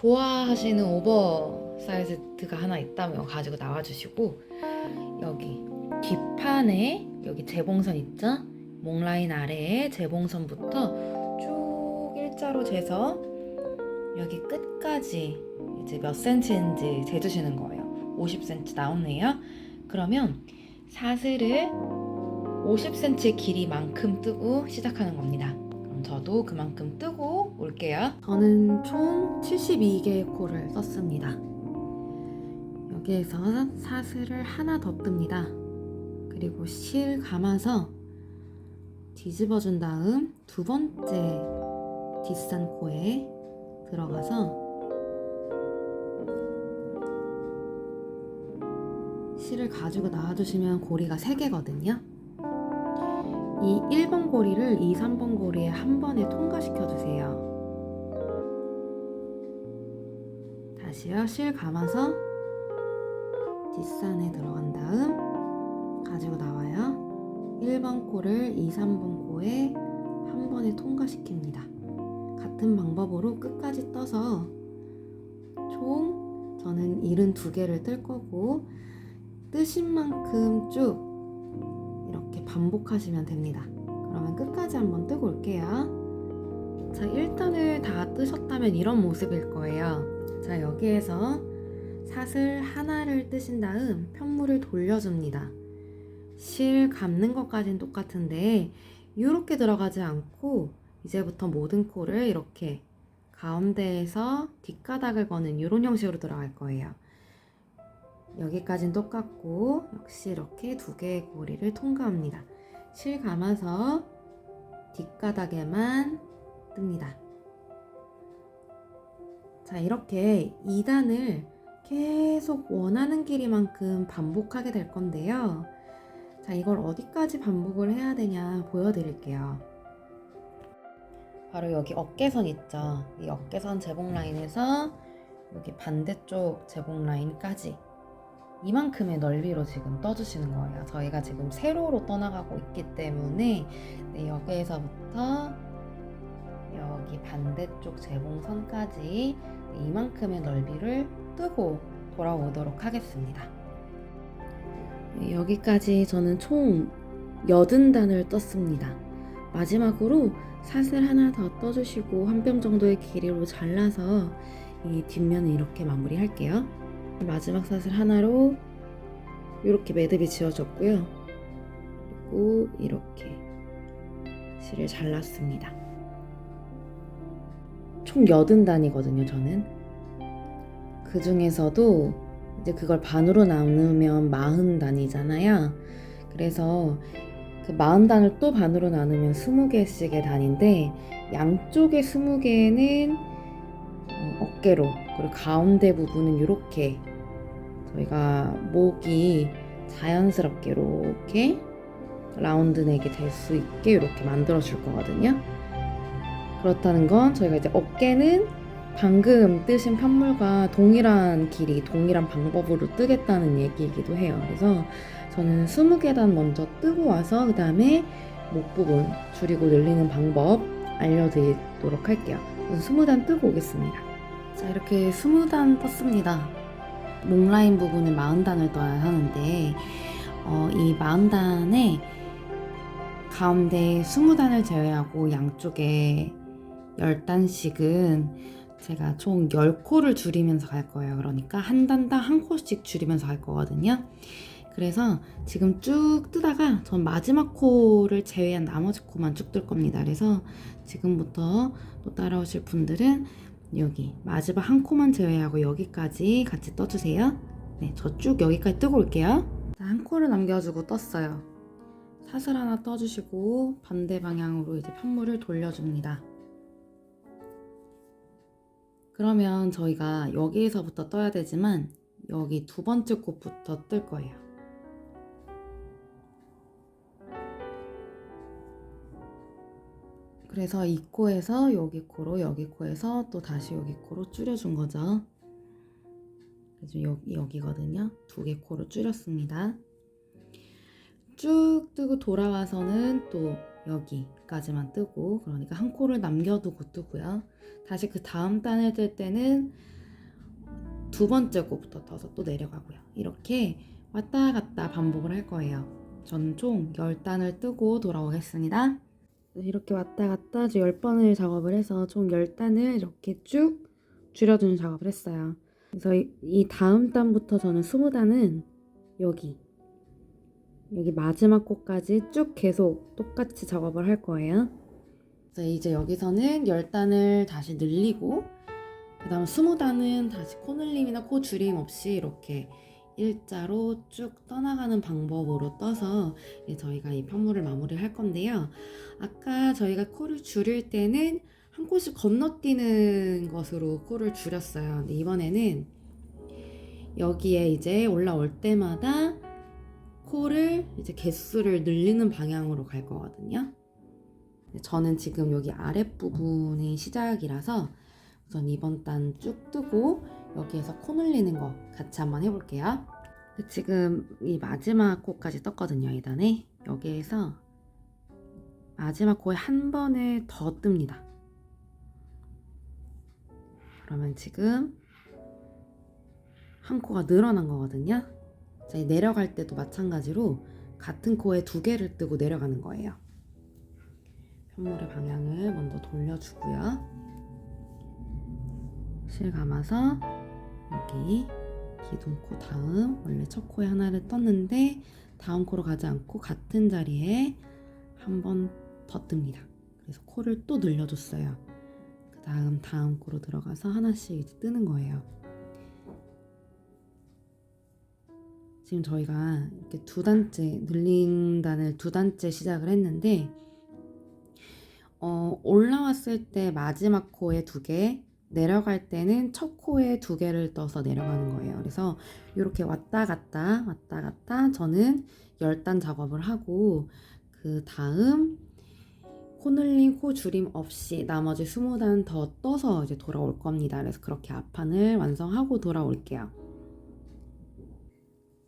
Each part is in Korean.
좋아하시는 오버사이즈가 하나 있다면 가지고 나와주시고 여기 뒷판에 여기 재봉선 있죠? 목 라인 아래에 재봉선부터 쭉 일자로 재서 여기 끝까지 이제 몇 센치인지 재주시는 거예요. 50cm 나오네요. 그러면 사슬을 50cm 길이만큼 뜨고 시작하는 겁니다. 저도 그만큼 뜨고 올게요. 저는 총 72개의 코를 썼습니다. 여기에서 사슬을 하나 더 뜹니다. 그리고 실 감아서 뒤집어준 다음 두 번째 뒷산 코에 들어가서 실을 가지고 나와주시면 고리가 3개거든요. 이 1번 고리를 2, 3번 고리에 한 번에 통과시켜 주세요. 다시요. 실 감아서 뒷산에 들어간 다음 가지고 나와요. 1번 코를 2, 3번 코에 한 번에 통과시킵니다. 같은 방법으로 끝까지 떠서 총 저는 72개를 뜰 거고 뜨신 만큼 쭉 반복하시면 됩니다. 그러면 끝까지 한번 뜨고 올게요. 자, 1단을 다 뜨셨다면 이런 모습일 거예요. 자, 여기에서 사슬 하나를 뜨신 다음 편물을 돌려줍니다. 실 감는 것까지는 똑같은데 이렇게 들어가지 않고 이제부터 모든 코를 이렇게 가운데에서 뒷가닥을 거는 이런 형식으로 들어갈 거예요. 여기까지는 똑같고 역시 이렇게 두 개의 고리를 통과합니다. 실 감아서 뒷가닥에만 뜹니다. 자 이렇게 2단을 계속 원하는 길이만큼 반복하게 될 건데요. 자 이걸 어디까지 반복을 해야 되냐 보여드릴게요. 바로 여기 어깨선 있죠. 이 어깨선 제복 라인에서 여기 반대쪽 제복 라인까지 이만큼의 넓이로 지금 떠주시는 거예요. 저희가 지금 세로로 떠나가고 있기 때문에 네, 여기에서부터 여기 반대쪽 재봉선까지 이만큼의 넓이를 뜨고 돌아오도록 하겠습니다. 네, 여기까지 저는 총 80단을 떴습니다. 마지막으로 사슬 하나 더 떠주시고 한 뼘 정도의 길이로 잘라서 이 뒷면을 이렇게 마무리할게요. 마지막 사슬 하나로 이렇게 매듭이 지어졌고요. 그리고 이렇게 실을 잘랐습니다. 총 80단이거든요, 저는. 그 중에서도 이제 그걸 반으로 나누면 40단이잖아요. 그래서 그 40단을 또 반으로 나누면 20개씩의 단인데 양쪽에 20개는 어, 어깨로 그리고 가운데 부분은 이렇게 저희가 목이 자연스럽게 이렇게 라운드 내게 될수 있게 이렇게 만들어 줄 거거든요. 그렇다는 건 저희가 이제 어깨는 방금 뜨신 편물과 동일한 길이, 동일한 방법으로 뜨겠다는 얘기이기도 해요. 그래서 저는 20계단 먼저 뜨고 와서 그 다음에 목 부분 줄이고 늘리는 방법 알려드리도록 할게요. 우선 20단 뜨고 오겠습니다. 자, 이렇게 20단 떴습니다. 목 라인 부분에 40단을 떠야 하는데, 어, 이 40단에 가운데 20단을 제외하고 양쪽에 10단씩은 제가 총 10코를 줄이면서 갈 거예요. 그러니까 한 단당 한 코씩 줄이면서 갈 거거든요. 그래서 지금 쭉 뜨다가 전 마지막 코를 제외한 나머지 코만 쭉 뜰 겁니다. 그래서 지금부터 또 따라오실 분들은 여기 마지막 한 코만 제외하고 여기까지 같이 떠주세요. 네, 저 쭉 여기까지 뜨고 올게요. 자, 한 코를 남겨주고 떴어요. 사슬 하나 떠주시고 반대 방향으로 이제 편물을 돌려줍니다. 그러면 저희가 여기에서부터 떠야 되지만 여기 두 번째 코부터 뜰 거예요. 그래서 이 코에서 여기 코로 여기 코에서 또 다시 여기 코로 줄여준 거죠. 그래서 여기 여기거든요. 두 개 코로 줄였습니다. 쭉 뜨고 돌아와서는 또 여기 여기까지만 뜨고 그러니까 한 코를 남겨두고 뜨고요. 다시 그 다음 단을 뜰 때는 두 번째 코부터 떠서 또 내려가고요. 이렇게 왔다 갔다 반복을 할 거예요. 저는 총 10단을 뜨고 돌아오겠습니다. 이렇게 왔다 갔다 10번을 작업을 해서 총 10단을 이렇게 쭉 줄여주는 작업을 했어요. 그래서 이, 이 다음 단부터 저는 20단은 여기 여기 마지막 코까지 쭉 계속 똑같이 작업을 할 거예요. 그래서 이제 여기서는 10단을 다시 늘리고 그 다음 20단은 다시 코 늘림이나 코 줄임 없이 이렇게 일자로 쭉 떠나가는 방법으로 떠서 저희가 이 편물을 마무리할 건데요. 아까 저희가 코를 줄일 때는 한 코씩 건너뛰는 것으로 코를 줄였어요. 근데 이번에는 여기에 이제 올라올 때마다 코를 이제 개수를 늘리는 방향으로 갈 거거든요. 저는 지금 여기 아랫부분이 시작이라서 우선 이번 단 쭉 뜨고 여기에서 코 늘리는 거 같이 한번 해볼게요. 지금 이 마지막 코까지 떴거든요, 이 단에. 여기에서 마지막 코에 한 번에 더 뜹니다. 그러면 지금 한 코가 늘어난 거거든요. 자, 내려갈 때도 마찬가지로 같은 코에 두 개를 뜨고 내려가는 거예요. 편물의 방향을 먼저 돌려주고요. 실 감아서 여기 기둥코 다음 원래 첫 코에 하나를 떴는데 다음 코로 가지 않고 같은 자리에 한 번 더 뜹니다. 그래서 코를 또 늘려줬어요. 그 다음 다음 코로 들어가서 하나씩 이제 뜨는 거예요. 지금 저희가 이렇게 두 단째 늘린 단을 두 단째 시작을 했는데 어, 올라왔을 때 마지막 코에 두 개, 내려갈 때는 첫 코에 두 개를 떠서 내려가는 거예요. 그래서 이렇게 왔다 갔다 왔다 갔다 저는 열단 작업을 하고 그 다음 코 늘림, 코 줄임 없이 나머지 20단 더 떠서 이제 돌아올 겁니다. 그래서 그렇게 앞판을 완성하고 돌아올게요.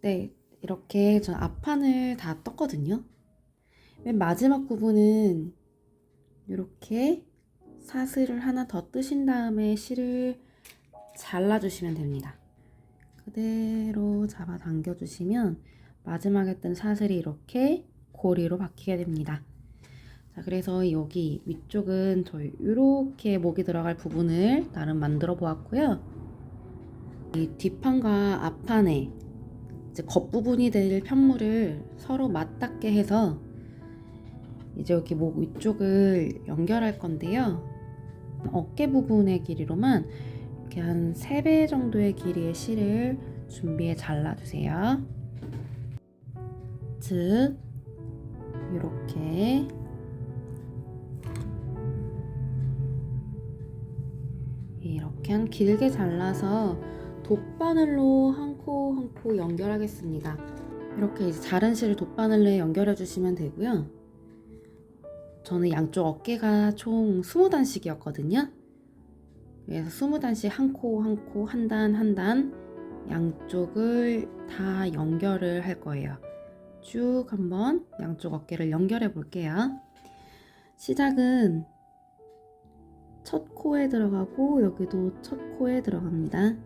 네, 이렇게 전 앞판을 다 떴거든요. 맨 마지막 부분은 이렇게 사슬을 하나 더 뜨신 다음에 실을 잘라주시면 됩니다. 그대로 잡아 당겨 주시면 마지막에 뜬 사슬이 이렇게 고리로 박히게 됩니다. 자, 그래서 여기 위쪽은 저희 이렇게 목이 들어갈 부분을 나름 만들어 보았고요. 이 뒷판과 앞판에 이제 겉부분이 될 편물을 서로 맞닿게 해서 이제 여기 목 위쪽을 연결할 건데요. 어깨 부분의 길이로만 이렇게 한 3배 정도의 길이의 실을 준비해 잘라주세요. 즉, 이렇게 이렇게 한 길게 잘라서 돗바늘로 한 코 한 코 연결하겠습니다. 이렇게 이제 자른 실을 돗바늘에 연결해 주시면 되고요. 저는 양쪽 어깨가 총 20단씩이었거든요. 그래서 20단씩 한 코 한 코 한 단 한 단 양쪽을 다 연결을 할 거예요. 쭉 한번 양쪽 어깨를 연결해 볼게요. 시작은 첫 코에 들어가고 여기도 첫 코에 들어갑니다.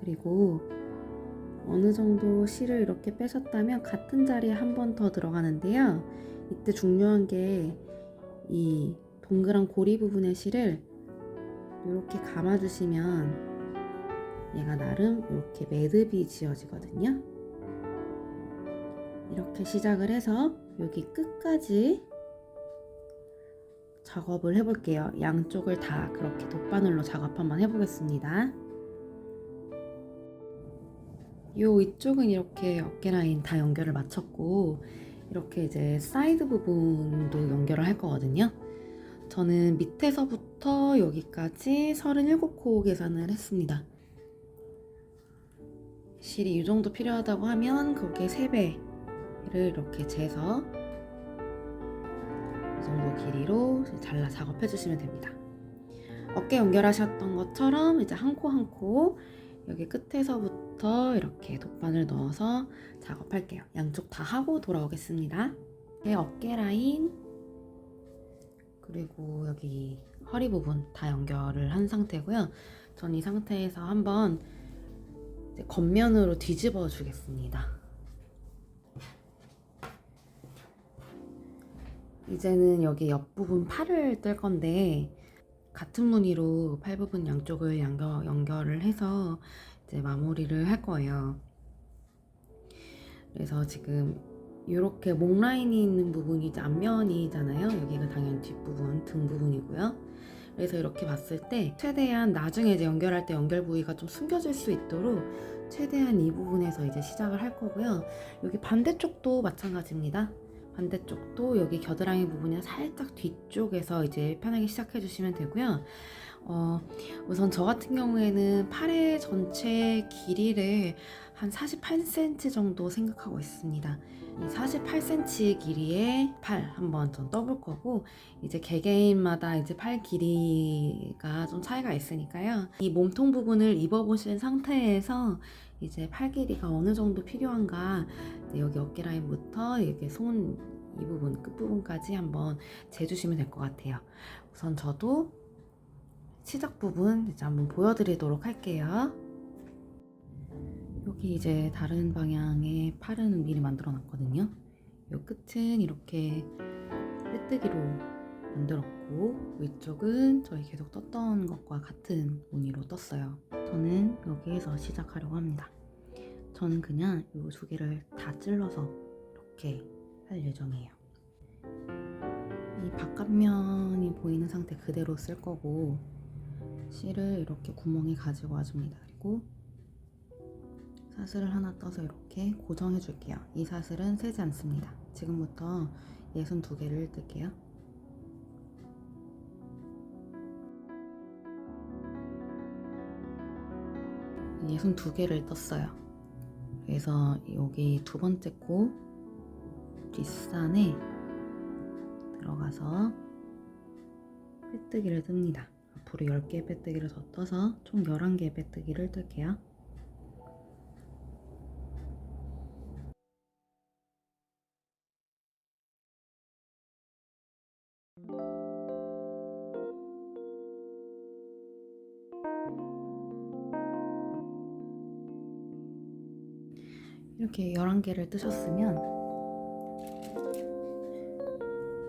그리고 어느 정도 실을 이렇게 빼셨다면 같은 자리에 한 번 더 들어가는데요. 이때 중요한 게 이 동그란 고리 부분의 실을 이렇게 감아주시면 얘가 나름 이렇게 매듭이 지어지거든요. 이렇게 시작을 해서 여기 끝까지 작업을 해볼게요. 양쪽을 다 그렇게 돗바늘로 작업 한번 해보겠습니다. 요 위쪽은 이렇게 어깨 라인 다 연결을 마쳤고 이렇게 이제 사이드 부분도 연결을 할 거거든요. 저는 밑에서부터 여기까지 37코 계산을 했습니다. 실이 이 정도 필요하다고 하면 거기에 3배를 이렇게 재서 이 정도 길이로 잘라 작업해 주시면 됩니다. 어깨 연결하셨던 것처럼 이제 한 코 한코 여기 끝에서부터 이렇게 돗바늘 넣어서 작업할게요. 양쪽 다 하고 돌아오겠습니다. 제 어깨 라인 그리고 여기 허리 부분 다 연결을 한 상태고요. 전 이 상태에서 한번 겉면으로 뒤집어 주겠습니다. 이제는 여기 옆부분 팔을 뜰 건데 같은 무늬로 팔 부분 양쪽을 연결, 연결을 해서 이제 마무리를 할 거예요. 그래서 지금 이렇게 목 라인이 있는 부분이 이제 앞면이잖아요. 여기가 당연히 뒷부분, 등 부분이고요. 그래서 이렇게 봤을 때 최대한 나중에 이제 연결할 때 연결 부위가 좀 숨겨질 수 있도록 최대한 이 부분에서 이제 시작을 할 거고요. 여기 반대쪽도 마찬가지입니다. 반대쪽도 여기 겨드랑이 부분이 살짝 뒤쪽에서 이제 편하게 시작해 주시면 되고요. 어, 우선 저 같은 경우에는 팔의 전체 길이를 한 48cm 정도 생각하고 있습니다. 이 48cm 길이의 팔 한번 좀 떠볼 거고 이제 개개인마다 이제 팔 길이가 좀 차이가 있으니까요. 이 몸통 부분을 입어보신 상태에서 이제 팔 길이가 어느 정도 필요한가 여기 어깨 라인부터 여기 손이 부분 끝 부분까지 한번 재주시면 될 것 같아요. 우선 저도 시작 부분 이제 한번 보여드리도록 할게요. 여기 이제 다른 방향의 팔은 미리 만들어 놨거든요. 이 끝은 이렇게 빼뜨기로 만들었고 위쪽은 저희 계속 떴던 것과 같은 무늬로 떴어요. 저는 여기에서 시작하려고 합니다. 저는 그냥 이 두 개를 다 찔러서 이렇게 할 예정이에요. 이 바깥면이 보이는 상태 그대로 쓸 거고 실을 이렇게 구멍에 가지고 와줍니다. 그리고 사슬을 하나 떠서 이렇게 고정해 줄게요. 이 사슬은 세지 않습니다. 지금부터 62개를 뜰게요. 62개를 떴어요. 그래서 여기 두 번째 코 뒷산에 들어가서 빼뜨기를 뜹니다. 앞으로 10개의 빼뜨기를 더 떠서 총 11개의 빼뜨기를 뜰게요. 이렇게 11개를 뜨셨으면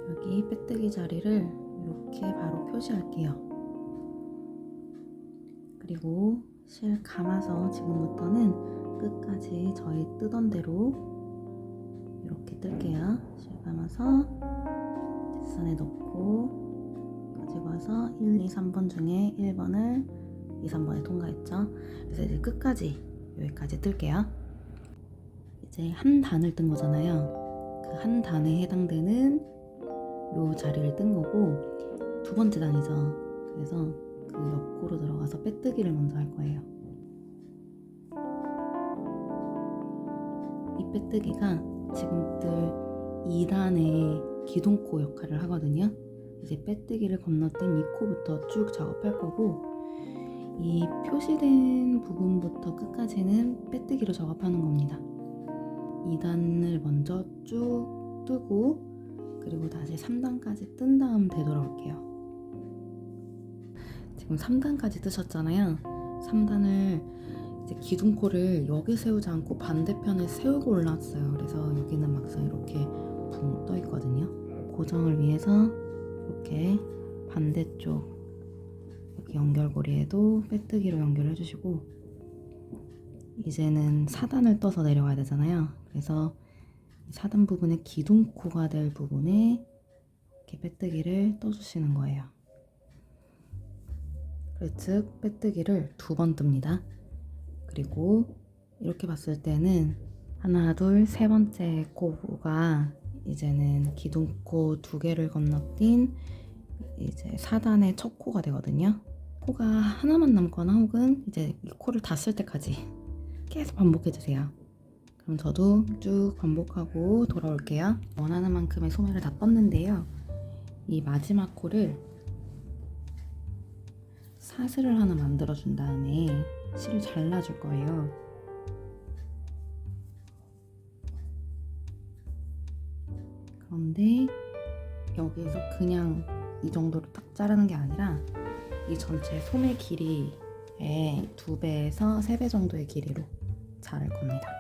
여기 빼뜨기 자리를 이렇게 바로 표시할게요. 그리고 실 감아서 지금부터는 끝까지 저희 뜨던 대로 이렇게 뜰게요. 실 감아서 뒷선에 넣고 가지고 와서 1, 2, 3번 중에 1번을 2, 3번에 통과했죠. 그래서 이제 끝까지 여기까지 뜰게요. 이제 한 단을 뜬 거잖아요. 그 한 단에 해당되는 요 자리를 뜬 거고 두 번째 단이죠. 그래서 그 옆구로 들어가서 빼뜨기를 먼저 할 거예요. 이 빼뜨기가 지금 뜰 2단의 기둥코 역할을 하거든요. 이제 빼뜨기를 건너뛴 이 코부터 쭉 작업할 거고 이 표시된 부분부터 끝까지는 빼뜨기로 작업하는 겁니다. 2단을 먼저 쭉 뜨고 그리고 다시 3단까지 뜬 다음 되돌아올게요. 지금 3단까지 뜨셨잖아요. 3단을 이제 기둥코를 여기 세우지 않고 반대편에 세우고 올라왔어요. 그래서 여기는 막상 이렇게 붕 떠 있거든요. 고정을 위해서 이렇게 반대쪽 여기 연결고리에도 빼뜨기로 연결해 주시고 이제는 4단을 떠서 내려가야 되잖아요. 그래서 4단 부분에 기둥코가 될 부분에 이렇게 빼뜨기를 떠주시는 거예요. 그즉 빼뜨기를 두 번 뜹니다. 그리고 이렇게 봤을 때는 하나, 둘, 세 번째 코가 이제는 기둥코 두 개를 건너뛴 이제 4단의 첫 코가 되거든요. 코가 하나만 남거나 혹은 이제 이 코를 다 쓸 때까지 계속 반복해 주세요. 그럼 저도 쭉 반복하고 돌아올게요. 원하는 만큼의 소매를 다 떴는데요. 이 마지막 코를 사슬을 하나 만들어 준 다음에 실을 잘라줄 거예요. 그런데 여기에서 그냥 이 정도로 딱 자르는 게 아니라 이 전체 소매 길이의 두 배에서 세 배 정도의 길이로 자를 겁니다.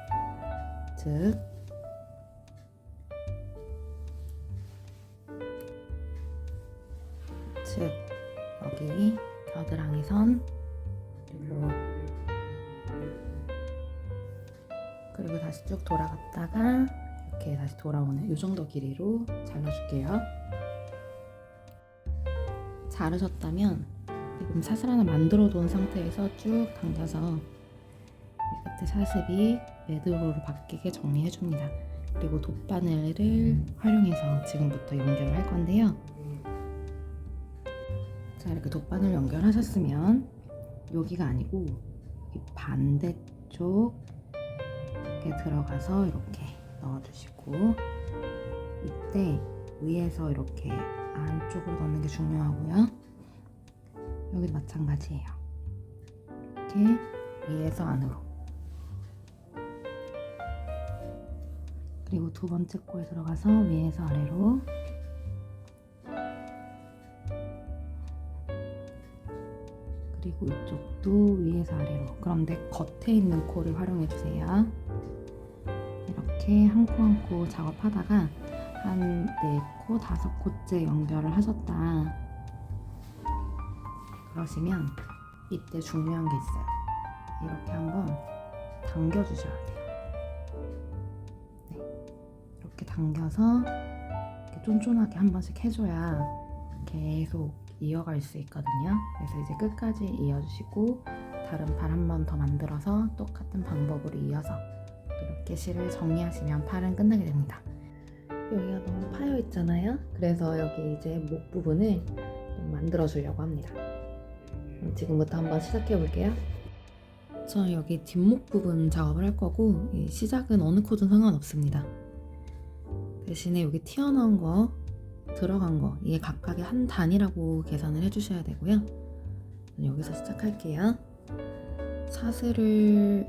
즉즉 여기 겨드랑이 선 그리고 다시 쭉 돌아갔다가 이렇게 다시 돌아오는 이 정도 길이로 잘라줄게요. 자르셨다면 지금 사슬 하나 만들어 둔 상태에서 쭉 당겨서 이 끝에 사슬이 매듭으로 바뀌게 정리해 줍니다. 그리고 돗바늘을 활용해서 지금부터 연결을 할 건데요. 자 이렇게 돗바늘 연결하셨으면 여기가 아니고 이 반대쪽 이렇게 들어가서 이렇게 넣어주시고 이때 위에서 이렇게 안쪽으로 넣는 게 중요하고요. 여기 마찬가지예요. 이렇게 위에서 안으로 그리고 두 번째 코에 들어가서 위에서 아래로 그리고 이쪽도 위에서 아래로 그런데 겉에 있는 코를 활용해 주세요. 이렇게 한 코 한 코 작업하다가 한 네 코 다섯 코째 연결을 하셨다. 그러시면 이때 중요한 게 있어요. 이렇게 한번 당겨 주셔야 돼요. 당겨서 쫀쫀하게 한 번씩 해줘야 계속 이어갈 수 있거든요. 그래서 이제 끝까지 이어주시고 다른 팔한번 더 만들어서 똑같은 방법으로 이어서 이렇게 실을 정리하시면 팔은 끝나게 됩니다. 여기가 너무 파여 있잖아요. 그래서 여기 이제 목 부분을 좀 만들어 주려고 합니다. 지금부터 한번 시작해 볼게요. 저 여기 뒷목 부분 작업을 할 거고 이 시작은 어느 코든 상관없습니다. 대신에 여기 튀어나온 거 들어간 거 이게 각각의 한 단위라고 계산을 해주셔야 되고요. 여기서 시작할게요. 사슬을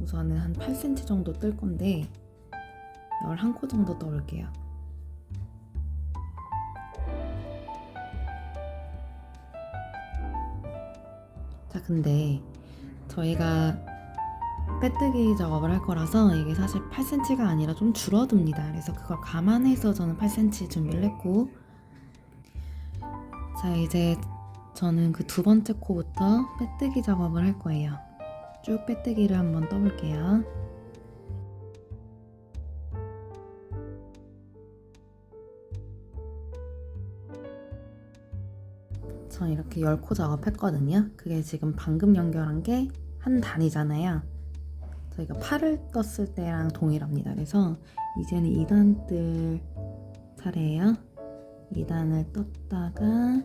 우선은 한 8cm 정도 뜰 건데 11코 정도 떠올게요. 자, 근데 저희가 빼뜨기 작업을 할 거라서 이게 사실 8cm가 아니라 좀 줄어듭니다. 그래서 그걸 감안해서 저는 8cm 준비를 했고 자 이제 저는 그 두 번째 코부터 빼뜨기 작업을 할 거예요. 쭉 빼뜨기를 한번 떠볼게요. 전 이렇게 10코 작업했거든요. 그게 지금 방금 연결한 게 한 단이잖아요. 저희가 팔을 떴을 때랑 동일합니다. 그래서 이제는 2단 뜰 차례예요. 2단을 떴다가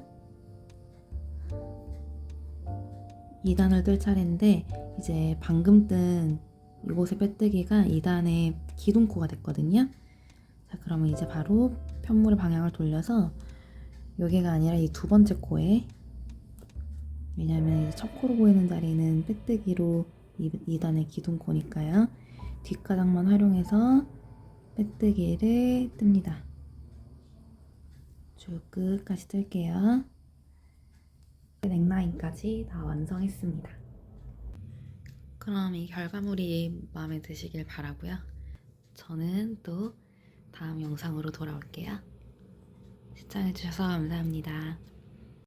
2단을 뜰 차례인데 이제 방금 뜬 이곳의 빼뜨기가 2단의 기둥코가 됐거든요. 자, 그러면 이제 바로 편물의 방향을 돌려서 여기가 아니라 이 두 번째 코에 왜냐면 첫 코로 보이는 자리는 빼뜨기로 2단의 기둥코니까요. 뒷가닥만 활용해서 빼뜨기를 뜹니다. 쭉 끝까지 뜰게요. 넥라인까지 다 완성했습니다. 그럼 이 결과물이 마음에 드시길 바라고요. 저는 또 다음 영상으로 돌아올게요. 시청해주셔서 감사합니다.